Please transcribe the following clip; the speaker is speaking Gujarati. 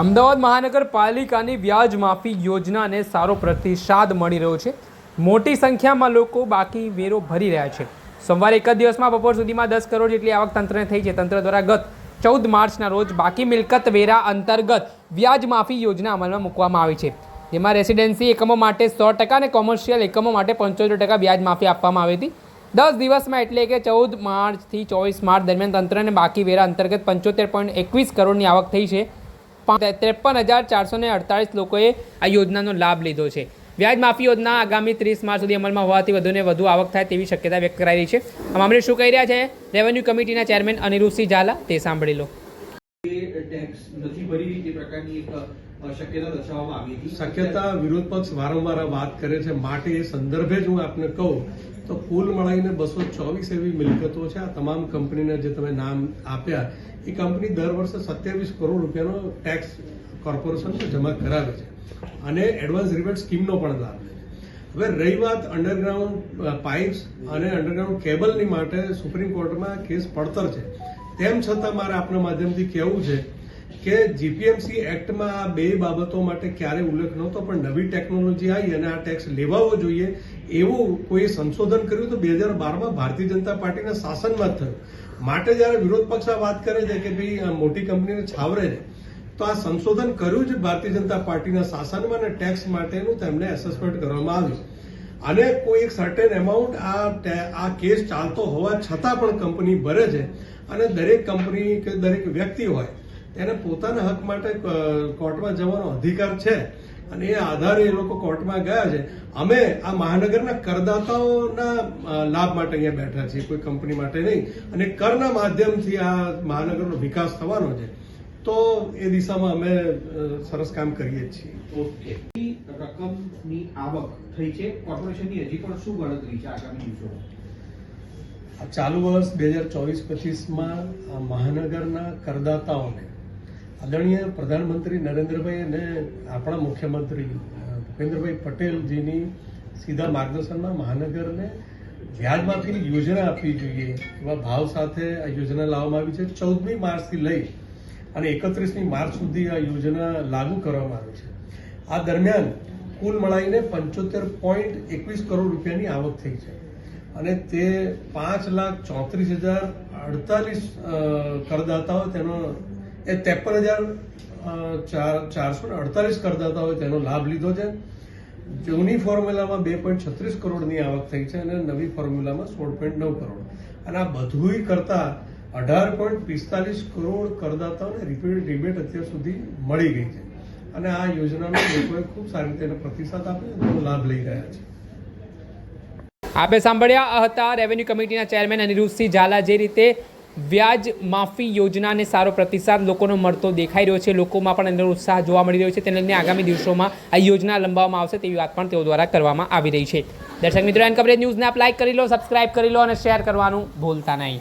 અમદાવાદ મહાનગરપાલિકાની વ્યાજ માફી યોજનાને સારો પ્રતિસાદ મળી રહ્યો છે. મોટી સંખ્યામાં લોકો બાકી વેરો ભરી રહ્યા છે. સોમવારે એક જ દિવસમાં બપોર સુધીમાં દસ કરોડ જેટલી આવક તંત્રને થઈ છે. તંત્ર દ્વારા ગત ચૌદ માર્ચના રોજ બાકી મિલકત વેરા અંતર્ગત વ્યાજ માફી યોજના અમલમાં મૂકવામાં આવી છે. જેમાં રેસિડેન્સી એકમો માટે સો ટકા અને કોમર્શિયલ એકમો માટે પંચોતેર ટકા વ્યાજ માફી આપવામાં આવી હતી. દસ દિવસમાં એટલે કે ચૌદ માર્ચથી ચોવીસ માર્ચ દરમિયાન તંત્રને બાકી વેરા અંતર્ગત પંચોતેર પોઈન્ટ એકવીસ કરોડની આવક થઈ છે. ત્રેપન હજાર ચારસો ને અડતાળીસ લોકોએ આ યોજનાનો લાભ લીધો છે. વ્યાજ માફી યોજના આગામી ત્રીસ માર્ચ સુધી અમલમાં હોવાથી વધુને વધુ આવક થાય તેવી શક્યતા વ્યક્ત કરાઈ રહી છે. આ મામલે શું કહી રહ્યા છે? રેવન્યુ કમિટીના ચેરમેન અનિરુદ્ધસિંહ ઝાલા તે સાંભળી લો. ટેક્સ નથી ભરી તે પ્રકારની એક શક્યતા દર્શાવવામાં આવી હતી. શક્યતા વિરોધ પક્ષ વારંવાર વાત કરે છે. માટે એ સંદર્ભે જ હું આપને કહું તો કુલ મળીને બસો ચોવીસ એવી મિલકતો છે. આ તમામ કંપનીના જે તમે નામ આપ્યા એ કંપની દર વર્ષે સત્યાવીસ કરોડ રૂપિયાનો ટેક્સ કોર્પોરેશનને જમા કરાવે છે. અને એડવાન્સ રિબેટ સ્કીમનો પણ લાભ લે છે. હવે રહી વાત અંડરગ્રાઉન્ડ પાઇપ્સ અને અંડરગ્રાઉન્ડ કેબલની માટે સુપ્રીમ કોર્ટમાં કેસ પડતર છે. તેમ છતાં મારે આપના માધ્યમથી કહેવું છે કે જીપીએમસી એક્ટમાં આ બે બાબતો માટે ક્યારે ઉલ્લેખ નહોતો, પણ નવી ટેકનોલોજી આવી અને આ ટેક્સ લેવાવો જોઈએ એવું કોઈ સંશોધન કર્યું તો બે હજાર બારમાં ભારતીય જનતા પાર્ટીના શાસનમાં થયું. માટે જ્યારે વિરોધ પક્ષ આ વાત કરે છે કે ભાઈ મોટી કંપનીને છાવરે છે, તો આ સંશોધન કર્યું જ ભારતીય જનતા પાર્ટીના શાસનમાં અને ટેક્સ માટેનું તેમને એસેસમેન્ટ કરવામાં આવ્યું અને કોઈ એક સર્ટેન એમાઉન્ટ આ આ કેસ ચાલતો હોવા છતાં પણ કંપની ભરે છે અને દરેક કંપની કે દરેક વ્યક્તિ હોય તેને પોતાના હક માટે કોર્ટમાં જવાનો અધિકાર છે અને એ આધારે એ લોકો કોર્ટમાં ગયા છે. અમે આ મહાનગરના કરદાતાઓના લાભ માટે અહીંયા બેઠા છીએ કોઈ કંપની માટે નહીં. અને કરના માધ્યમથી આ મહાનગરનો વિકાસ થવાનો છે. તો એ દિશામાં અમે સરસ કામ કરીએ જ છીએ. ઓકે. રકમની આવક થઈ છે. કોર્પોરેશનની હજી પણ શું ગણતરી છે આગામી દિવસોમાં ચાલુ વર્ષ બે હજાર ચોવીસ પચીસમાં આ મહાનગરના કરદાતાઓને આદરણીય પ્રધાનમંત્રી નરેન્દ્રભાઈ અને આપણા મુખ્યમંત્રી ભૂપેન્દ્રભાઈ પટેલજીની સીધા માર્ગદર્શનમાં મહાનગરને ધ્યાનમાંથી યોજના આપવી જોઈએ એવા ભાવ સાથે આ યોજના લાવવામાં આવી છે. ચૌદમી માર્ચથી લઈ અને એકત્રીસમી માર્ચ સુધી આ યોજના લાગુ કરવામાં આવી છે. આ દરમિયાન કુલ મળાઈને પંચોતેર પોઈન્ટ એકવીસ કરોડ રૂપિયાની આવક થઈ છે અને તે પાંચ લાખ ચોત્રીસ હજાર અડતાલીસ કરદાતાઓ તેનો એ ત્રેપન હજાર ચાર, ચારસો ને અડતાલીસ કરદાતાઓએ તેનો લાભ લીધો છે. જૂની ફોર્મ્યુલામાં બે પોઈન્ટ છત્રીસ કરોડની આવક થઈ છે અને નવી ફોર્મ્યુલામાં સોળ પોઈન્ટ નવ કરોડ. અને આ બધુંય કરતા અઢાર પોઈન્ટ પિસ્તાલીસ કરોડ કરદાતાઓને રિપીટ રિબેટ અત્યાર સુધી મળી ગઈ છે. અને આ યોજનાનો લોકોએ ખૂબ સારી રીતે પ્રતિસાદ આપ્યો તેનો લાભ લઈ રહ્યા છે. આપે સાંભળ્યા હતા રેવન્યુ કમિટીના ચેરમેન અનિરુદ્ધસિંહ ઝાલા જે રીતે વ્યાજ માફી યોજનાને સારો પ્રતિસાદ લોકોનો મળતો દેખાઈ રહ્યો છે. લોકોમાં પણ એનો ઉત્સાહ જોવા મળી રહ્યો છે. તેને લઈને આગામી દિવસોમાં આ યોજના લંબાવવામાં આવશે તેવી વાત પણ તેઓ દ્વારા કરવામાં આવી રહી છે. દર્શક મિત્રો, એન કવરેજ ન્યૂઝને આપ લાઇક કરી લો, સબસ્ક્રાઇબ કરી લો અને શેર કરવાનું ભૂલતા નહીં.